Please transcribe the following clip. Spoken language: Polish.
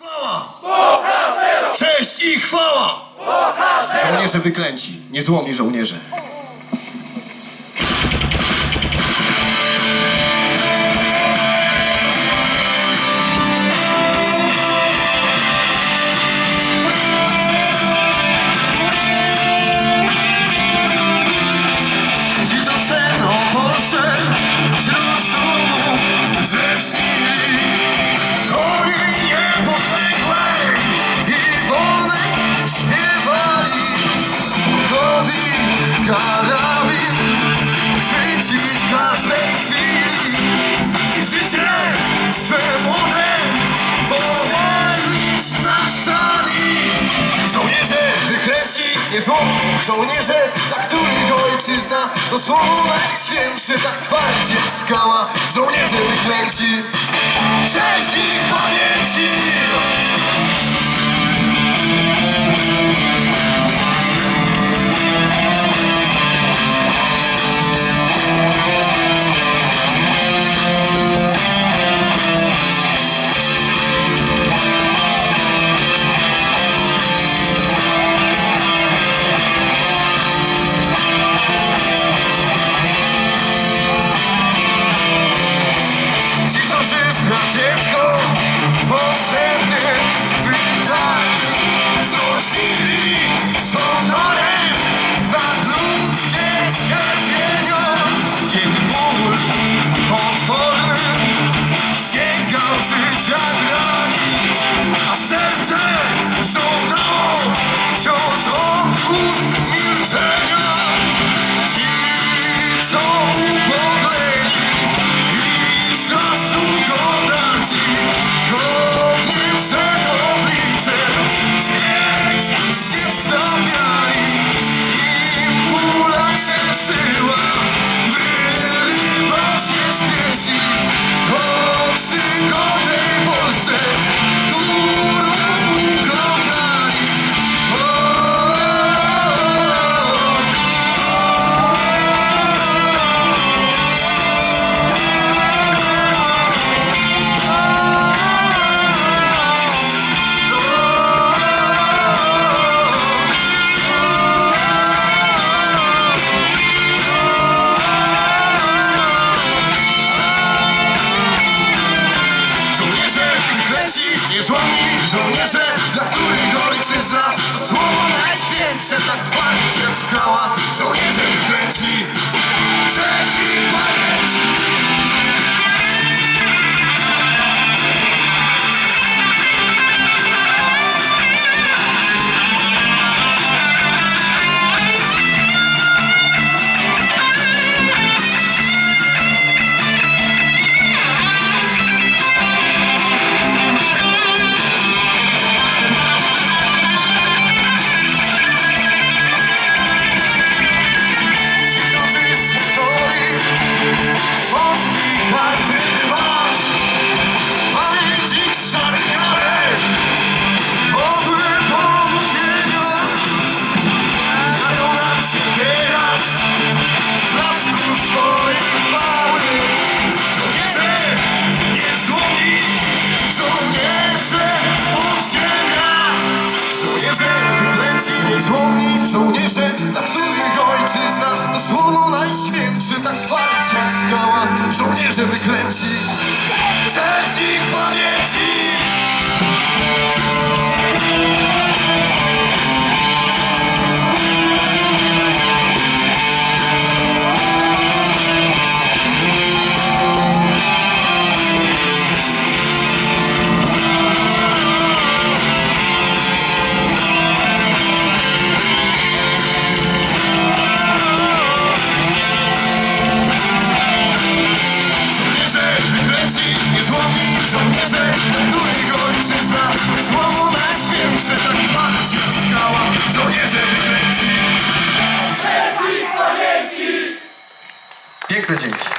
Chwała! Cześć i chwała! Żołnierze wyklęci, niezłomni żołnierze. Wyklęci, niezłomni żołnierze Dla których ojczyzna to słowo najświętsze Tak twardzie skała. Żołnierze wyklęci. Cześć ich pamięci najświętsze Tak twardzie jak skała. Żołnierze wyklęci Cześć ich Żołnierze, dla których ojczyzna To słowo najświętsze, tak twardzie skała Żołnierze wyklęci. Cześć ich pamięci których ojczyzna słowo najświętsze, tak twardzie skała Żołnierze wyklęci Piękne dzięki